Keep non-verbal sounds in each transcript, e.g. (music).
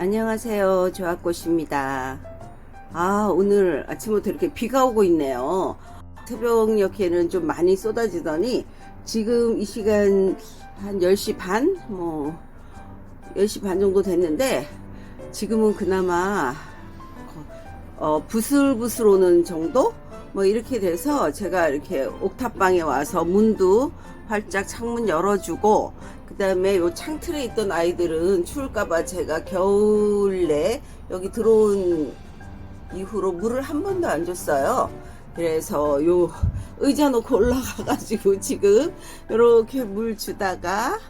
안녕하세요. 조합꽃입니다. 아, 오늘 아침부터 이렇게 비가 오고 있네요. 새벽녘에는 좀 많이 쏟아지더니 지금 이 시간 한 10시 반? 뭐, 10시 반 정도 됐는데 지금은 그나마 어, 부슬부슬 오는 정도? 뭐 이렇게 돼서 제가 이렇게 옥탑방에 와서 문도 활짝 창문 열어주고 그 다음에 요 창틀에 있던 아이들은 추울까봐 제가 겨울에 여기 들어온 이후로 물을 한 번도 안 줬어요. 그래서 요 의자 놓고 올라가가지고 지금 이렇게 물 주다가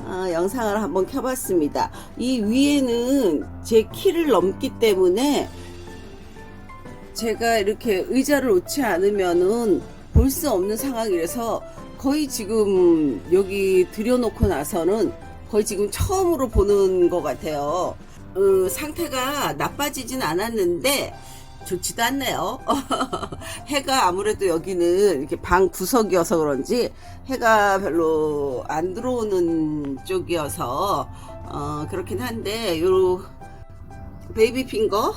어, 영상을 한번 켜봤습니다. 이 위에는 제 키를 넘기 때문에 제가 이렇게 의자를 놓지 않으면은 볼 수 없는 상황이라서 거의 지금 여기 들여놓고 나서는 거의 지금 처음으로 보는 것 같아요. 어, 상태가 나빠지진 않았는데 좋지도 않네요. (laughs) 해가 아무래도 여기는 이렇게 방 구석이어서 그런지 해가 별로 안 들어오는 쪽이어서 어, 그렇긴 한데 요 베이비 핑거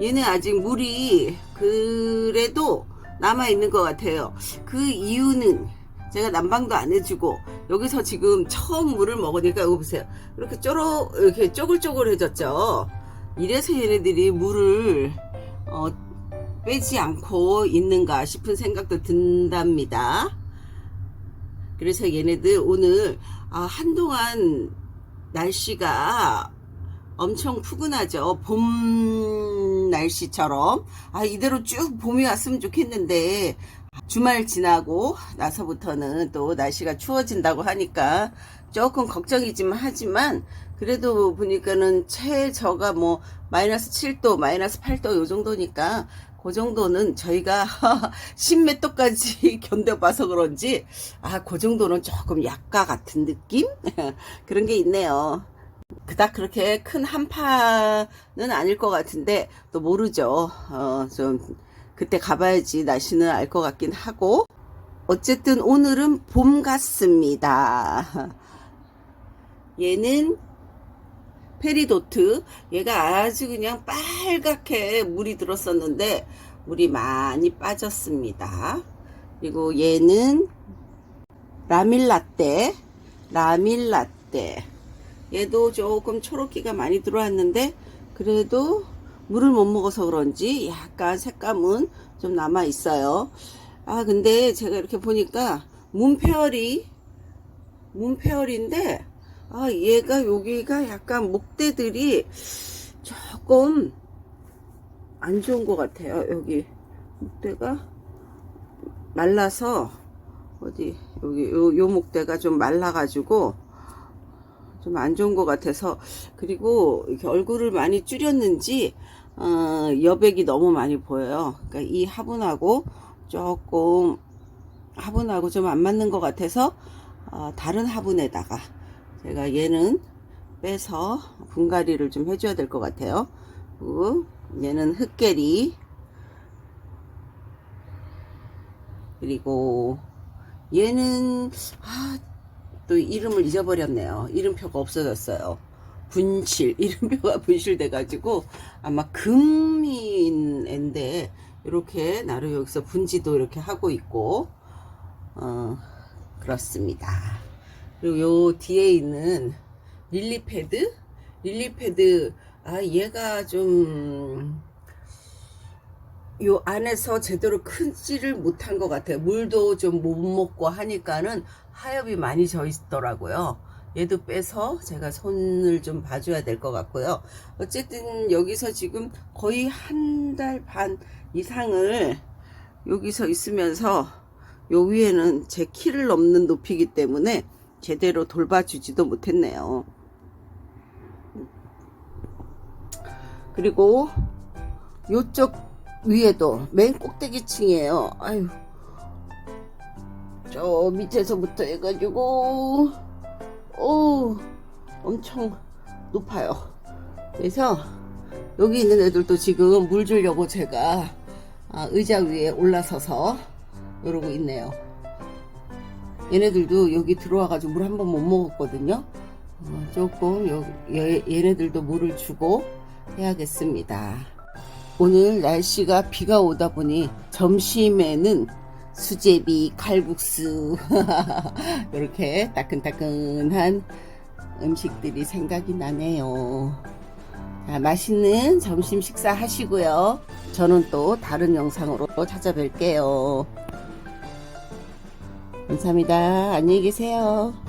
얘는 아직 물이 그래도 남아 있는 것 같아요. 그 이유는 제가 난방도 안 해주고 여기서 지금 처음 물을 먹으니까 이거 보세요. 이렇게 쪼로 이렇게 쪼글쪼글해졌죠. 이래서 얘네들이 물을 어, 빼지 않고 있는가 싶은 생각도 든답니다. 그래서 얘네들 오늘 아, 한동안 날씨가 엄청 푸근하죠. 봄 날씨처럼. 아, 이대로 쭉 봄이 왔으면 좋겠는데, 주말 지나고 나서부터는 또 날씨가 추워진다고 하니까 조금 걱정이지만 하지만, 그래도 보니까는 최저가 뭐, 마이너스 7도, 마이너스 8도 요 정도니까, 그 정도는 저희가 (laughs) 십몇 도까지 (laughs) 견뎌봐서 그런지, 아, 그 정도는 조금 약가 같은 느낌? (laughs) 그런 게 있네요. 그닥 그렇게 큰 한파는 아닐 것 같은데 또 모르죠. 어, 좀 그때 가봐야지 날씨는 알 것 같긴 하고 어쨌든 오늘은 봄 같습니다. 얘는 페리도트 얘가 아주 그냥 빨갛게 물이 들었었는데 물이 많이 빠졌습니다. 그리고 얘는 라밀라떼 라밀라떼 얘도 조금 초록기가 많이 들어왔는데 그래도 물을 못 먹어서 그런지 약간 색감은 좀 남아 있어요. 아 근데 제가 이렇게 보니까 문페어리 문페어리인데 아 얘가 여기가 약간 목대들이 조금 안 좋은 것 같아요. 여기 목대가 말라서 어디 여기 요, 요 목대가 좀 말라가지고 좀 안 좋은 것 같아서 그리고 이렇게 얼굴을 많이 줄였는지 어, 여백이 너무 많이 보여요. 그러니까 이 화분하고 조금 화분하고 좀 안 맞는 것 같아서 어, 다른 화분에다가 제가 얘는 빼서 분갈이를 좀 해줘야 될 것 같아요. 얘는 흑개리 그리고 얘는 아, 또 이름을 잊어버렸네요. 이름표가 없어졌어요. 분실 (laughs) 이름표가 분실돼가지고 아마 금인 앤데 이렇게 나름 여기서 분지도 이렇게 하고 있고 어 그렇습니다. 그리고 요 뒤에 있는 릴리패드 릴리패드 아 얘가 좀 요 안에서 제대로 큰지를 못한 것 같아요. 물도 좀 못 먹고 하니까는 하엽이 많이 져 있더라고요. 얘도 빼서 제가 손을 좀 봐줘야 될 것 같고요. 어쨌든 여기서 지금 거의 한 달 반 이상을 여기서 있으면서 요 위에는 제 키를 넘는 높이기 때문에 제대로 돌봐주지도 못했네요. 그리고 요쪽 위에도 맨 꼭대기층이에요. 아유. 저 밑에서부터 해가지고, 오, 엄청 높아요. 그래서 여기 있는 애들도 지금 물 주려고 제가 아, 의자 위에 올라서서 이러고 있네요. 얘네들도 여기 들어와가지고 물 한 번 못 먹었거든요. 어, 조금 요, 얘, 얘네들도 물을 주고 해야겠습니다. 오늘 날씨가 비가 오다 보니 점심에는 수제비, 칼국수 (laughs) 이렇게 따끈따끈한 음식들이 생각이 나네요. 자, 맛있는 점심 식사 하시고요. 저는 또 다른 영상으로 찾아뵐게요. 감사합니다. 안녕히 계세요.